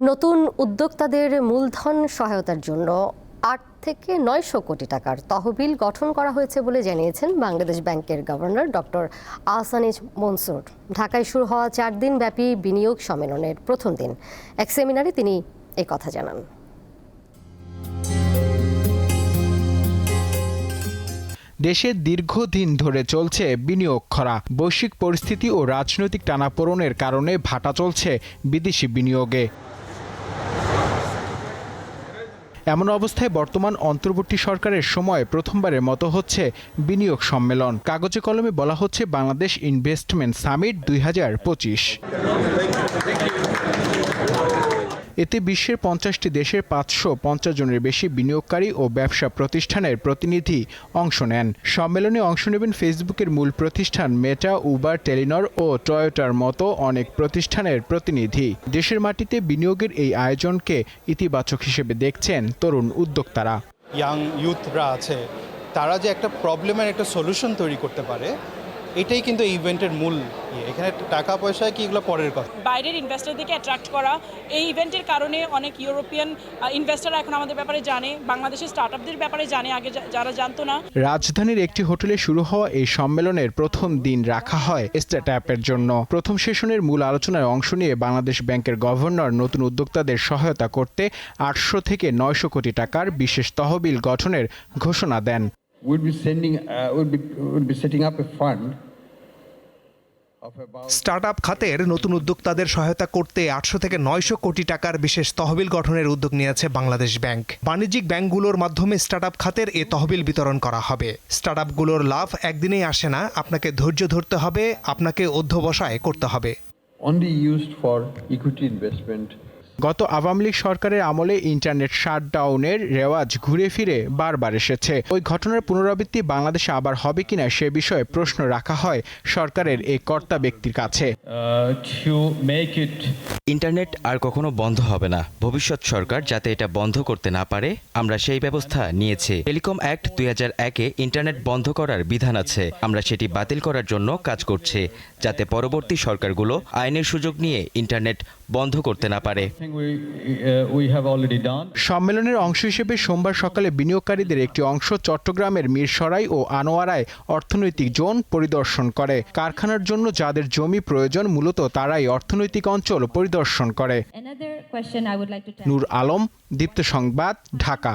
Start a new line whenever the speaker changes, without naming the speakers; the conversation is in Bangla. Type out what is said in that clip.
নতুন উদ্যোক্তাদের মূলধন সহায়তার জন্য আট থেকে নয়শো কোটি টাকার তহবিল গঠন করা হয়েছে বলে জানিয়েছেন বাংলাদেশ ব্যাংকের গভর্নর ডক্টর আহসানিজ মনসুর। ঢাকায় শুরু হওয়া চার দিন ব্যাপী বিনিয়োগ সম্মেলনের প্রথম দিন। এক সেমিনারে তিনি এই কথা জানান।
দেশে দীর্ঘদিন ধরে চলছে বিনিয়োগ খরা। বৈশ্বিক পরিস্থিতি ও রাজনৈতিক টানাপোড়নের কারণে ভাটা চলছে বিদেশি বিনিয়োগে। এমন অবস্থায় বর্তমান অন্তর্বর্তী সরকারের সময় প্রথমবারের মতো হচ্ছে বিনিয়োগ সম্মেলন। কাগজে কলমে বলা হচ্ছে বাংলাদেশ ইনভেস্টমেন্ট সামিট দুই হাজার পঁচিশ। এতে বিশ্বের পঞ্চাশটি দেশের পাঁচশো পঞ্চাশ জনের বেশি বিনিয়োগকারী ও ব্যবসা প্রতিষ্ঠানের প্রতিনিধি অংশ নেন। সম্মেলনে অংশ নেবেন ফেসবুকের মূল প্রতিষ্ঠান মেটা, উবার, টেলিনর ও টয়োটার মতো অনেক প্রতিষ্ঠানের প্রতিনিধি। দেশের মাটিতে বিনিয়োগের এই আয়োজনকে ইতিবাচক হিসেবে দেখছেন তরুণ উদ্যোক্তারা।
ইয়াং ইউথরা আছে, তারা যে একটা প্রবলেমের একটা সলিউশন তৈরি করতে পারে এটাই কিন্তু এই ইভেন্টের মূল ইয়ে। এখানে টাকা পয়সা কি এগুলো পরের কথা?
বাইরের ইনভেস্টরদেরকে অ্যাট্রাক্ট করা। এই ইভেন্টের কারণে অনেক ইউরোপিয়ান ইনভেস্টররা এখন আমাদের ব্যাপারে জানে। বাংলাদেশের স্টার্টআপদের ব্যাপারে জানে আগে যা- যারা জানতো না।
রাজধানীর একটি হোটেলে শুরু হওয়া এই সম্মেলনের প্রথম দিন রাখা হয় স্টার্ট অ্যাপের জন্য। প্রথম সেশনের মূল আলোচনায় অংশ নিয়ে বাংলাদেশ ব্যাংকের গভর্নর নতুন উদ্যোক্তাদের সহায়তা করতে আটশো থেকে নয়শো কোটি টাকার বিশেষ তহবিল গঠনের ঘোষণা দেন।
Would be sending, uh, would be, would be setting up a fund about
startup খাতের নতুন উদ্যোক্তাদের সহায়তা করতে আটশো থেকে নয়শো কোটি টাকার বিশেষ তহবিল গঠনের উদ্যোগ নিয়েছে বাংলাদেশ ব্যাংক। বাণিজ্যিক ব্যাংকগুলোর মাধ্যমে স্টার্টআপ খাতের এ তহবিল বিতরণ করা হবে। স্টার্টআপগুলোর লাভ একদিনেই আসে না আপনাকে ধৈর্য ধরতে হবে আপনাকে অধ্যবসায় করতে হবে।
Only used for equity investment
গত আওয়ামী লীগ সরকারের আমলে ইন্টারনেট শাটডাউনের রেওয়াজ ঘুরে ফিরে বারবার এসেছে। ওই ঘটনার পুনরাবৃত্তি বাংলাদেশে আবার হবে কিনা সে বিষয়ে প্রশ্ন রাখা হয় সরকারের এই কর্তা ব্যক্তির কাছে।
ইন্টারনেট আর কখনো বন্ধ হবে না। ভবিষ্যৎ সরকার যাতে এটা বন্ধ করতে না পারে, আমরা সেই ব্যবস্থা নিয়েছি। টেলিকম অ্যাক্ট দুই হাজার একে ইন্টারনেট বন্ধ করার বিধান আছে। আমরা সেটি বাতিল করার জন্য কাজ করছি, যাতে পরবর্তী সরকারগুলো আইনের সুযোগ নিয়ে ইন্টারনেট বন্ধ করতে না পারে।
Uh, we have already done.
সম্মেলনের অংশ হিসেবে সোমবার সকালে বিনিয়োগকারীদের একটি অংশ চট্টগ্রামের মিরসরাই ও আনোয়ারায় অর্থনৈতিক জোন পরিদর্শন করে কারখানার জন্য যাদের জমি প্রয়োজন মূলত তারাই অর্থনৈতিক অঞ্চল পরিদর্শন করে. নূর আলম দীপ্ত সংবাদ ঢাকা